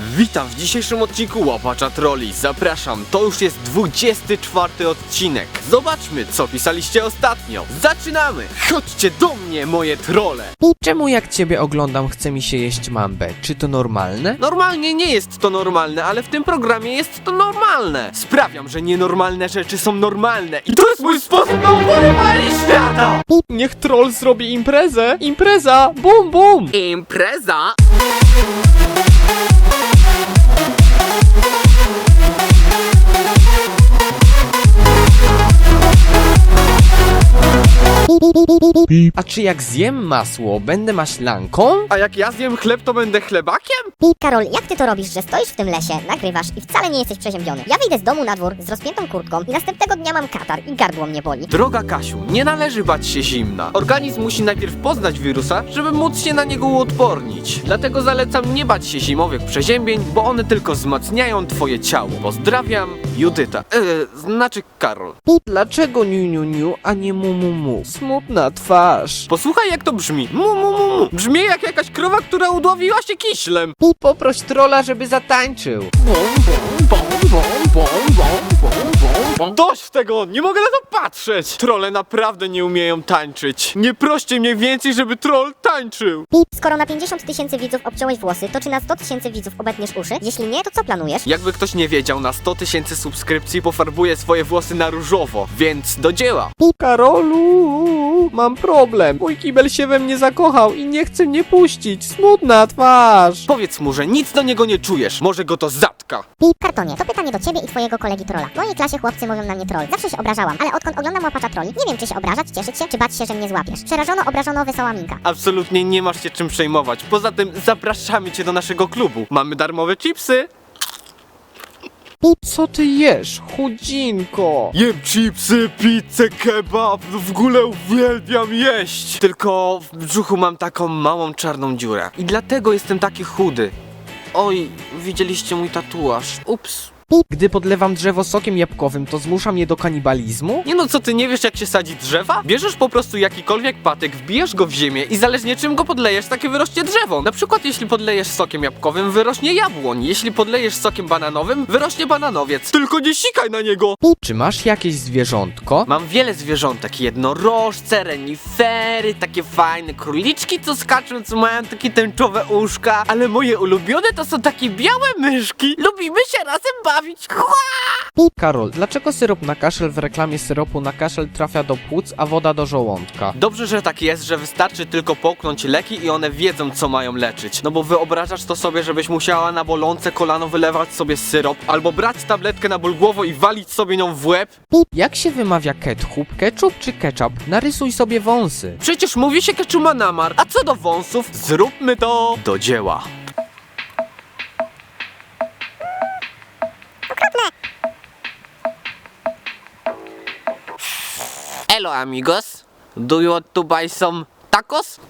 Witam w dzisiejszym odcinku Łapacza Trolli. Zapraszam, to już jest 24 odcinek. Zobaczmy, co pisaliście ostatnio. Zaczynamy! Chodźcie do mnie, moje trole! Czemu jak ciebie oglądam chce mi się jeść mambę? Czy to normalne? Normalnie nie jest to normalne, ale w tym programie jest to normalne. Sprawiam, że nienormalne rzeczy są normalne i to jest mój sposób na opanowanie świata! Niech troll zrobi imprezę! Impreza! Bum bum! Impreza! ビビビビビ A czy jak zjem masło, będę maślanką? A jak ja zjem chleb, to będę chlebakiem? Karol, jak ty to robisz, że stoisz w tym lesie, nagrywasz i wcale nie jesteś przeziębiony? Ja wyjdę z domu na dwór z rozpiętą kurtką i następnego dnia mam katar i gardło mnie boli. Droga Kasiu, nie należy bać się zimna. Organizm musi najpierw poznać wirusa, żeby móc się na niego uodpornić. Dlatego zalecam nie bać się zimowych przeziębień, bo one tylko wzmacniają twoje ciało. Pozdrawiam, Judyta. E, znaczy Karol. Dlaczego niu niu niu, a nie mu mu mu? Smutna twarz. Posłuchaj jak to brzmi. Mu, mu, mu, mu. Brzmi jak jakaś krowa, która udławiła się kiślem. Poproś trolla, żeby zatańczył. Dość tego! Nie mogę na to patrzeć! Trole naprawdę nie umieją tańczyć. Nie proście mnie więcej, żeby troll tańczył. Skoro na 50 tysięcy widzów obciąłeś włosy, to czy na 100 tysięcy widzów obetniesz uszy? Jeśli nie, to co planujesz? Jakby ktoś nie wiedział, na 100 tysięcy subskrypcji pofarbuję swoje włosy na różowo, więc do dzieła. Karolu, mam problem. Mój kibel się we mnie zakochał i nie chce mnie puścić. Smutna twarz. Powiedz mu, że nic do niego nie czujesz, może go to zatka. Kartonie, to pytanie do ciebie i twojego kolegi trolla. W mojej klasie chłopcy mówią na mnie troll. Zawsze się obrażałam, ale odkąd oglądam łapacza trolli, nie wiem czy się obrażać, cieszyć się, czy bać się, że mnie złapiesz. Przerażono, obrażono, wesoła minka. Absolutnie nie masz się czym przejmować. Poza tym zapraszamy cię do naszego klubu. Mamy darmowe chipsy. Co ty jesz, chudzinko? Jem chipsy, pizzę, kebab, w ogóle uwielbiam jeść. Tylko w brzuchu mam taką małą czarną dziurę. I dlatego jestem taki chudy. Oj, widzieliście mój tatuaż. Ups. Gdy podlewam drzewo sokiem jabłkowym, to zmuszam je do kanibalizmu? Nie no, co ty nie wiesz jak się sadzi drzewa? Bierzesz po prostu jakikolwiek patyk, wbijesz go w ziemię i zależnie czym go podlejesz, takie wyrośnie drzewo. Na przykład jeśli podlejesz sokiem jabłkowym, wyrośnie jabłoń. Jeśli podlejesz sokiem bananowym, wyrośnie bananowiec. Tylko nie sikaj na niego! Czy masz jakieś zwierzątko? Mam wiele zwierzątek, jednorożce, renifery, takie fajne króliczki, co skaczą, co mają takie tęczowe uszka, ale moje ulubione to są takie białe myszki. Lubimy się razem bawić. Chła! Karol, dlaczego syrop na kaszel w reklamie syropu na kaszel trafia do płuc, a woda do żołądka? Dobrze, że tak jest, że wystarczy tylko połknąć leki i one wiedzą, co mają leczyć. No bo wyobrażasz to sobie, żebyś musiała na bolące kolano wylewać sobie syrop, albo brać tabletkę na ból głowy i walić sobie nią w łeb? Jak się wymawia ketchup, ketchup czy ketchup? Narysuj sobie wąsy. Przecież mówi się keczuma namar. A co do wąsów, zróbmy to do dzieła. Hello amigos. Do you want to buy some tacos?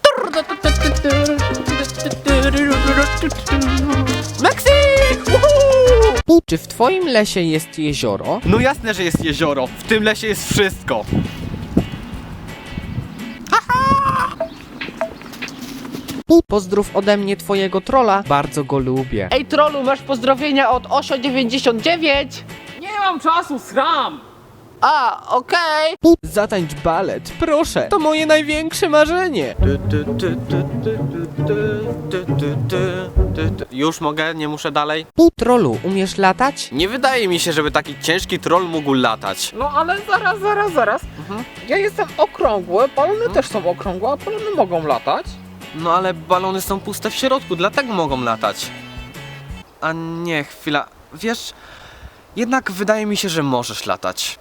Mexic! Woohoo! Czy w twoim lesie jest jezioro? No jasne, że jest jezioro. W tym lesie jest wszystko. Pozdrów ode mnie twojego trola, bardzo go lubię. Ej trollu, masz pozdrowienia od Osio99? Nie mam czasu, sram! A, okej. Zatańcz balet, proszę, to moje największe marzenie. Już mogę? Nie muszę dalej? Trolu, umiesz latać? Nie wydaje mi się, żeby taki ciężki troll mógł latać. No ale zaraz, zaraz, zaraz. Ja jestem okrągły, balony też są okrągłe, a balony mogą latać. No ale balony są puste w środku, dlatego mogą latać. A nie, chwila. Wiesz, jednak wydaje mi się, że możesz latać.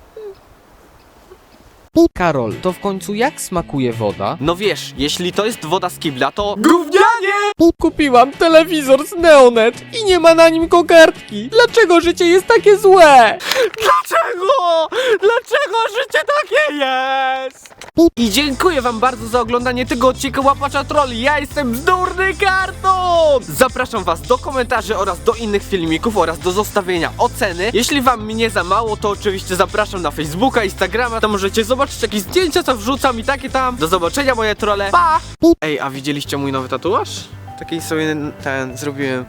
Karol, to w końcu jak smakuje woda? No wiesz, jeśli to jest woda z kibla, to... Gównianie! Kupiłam telewizor z Neonet i nie ma na nim kokardki. Dlaczego życie jest takie złe? Dlaczego? Dlaczego życie takie jest? I dziękuję wam bardzo za oglądanie tego odcinka Łapacza Trolli. Ja jestem Bzdurny Karton! Zapraszam was do komentarzy oraz do innych filmików oraz do zostawienia oceny. Jeśli wam mnie za mało, to oczywiście zapraszam na Facebooka, Instagrama. Tam możecie zobaczyć jakieś zdjęcia, co wrzucam i takie tam. Do zobaczenia moje trole. Pa! Ej, a widzieliście mój nowy tatuaż? Taki sobie ten zrobiłem.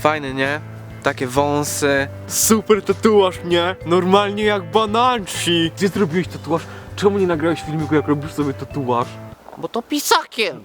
Fajny, nie? Takie wąsy. Super tatuaż, nie? Normalnie jak bananci. Gdzie zrobiłeś tatuaż? Czemu nie nagrałeś filmiku, jak robisz sobie tatuaż? Bo to pisakiem.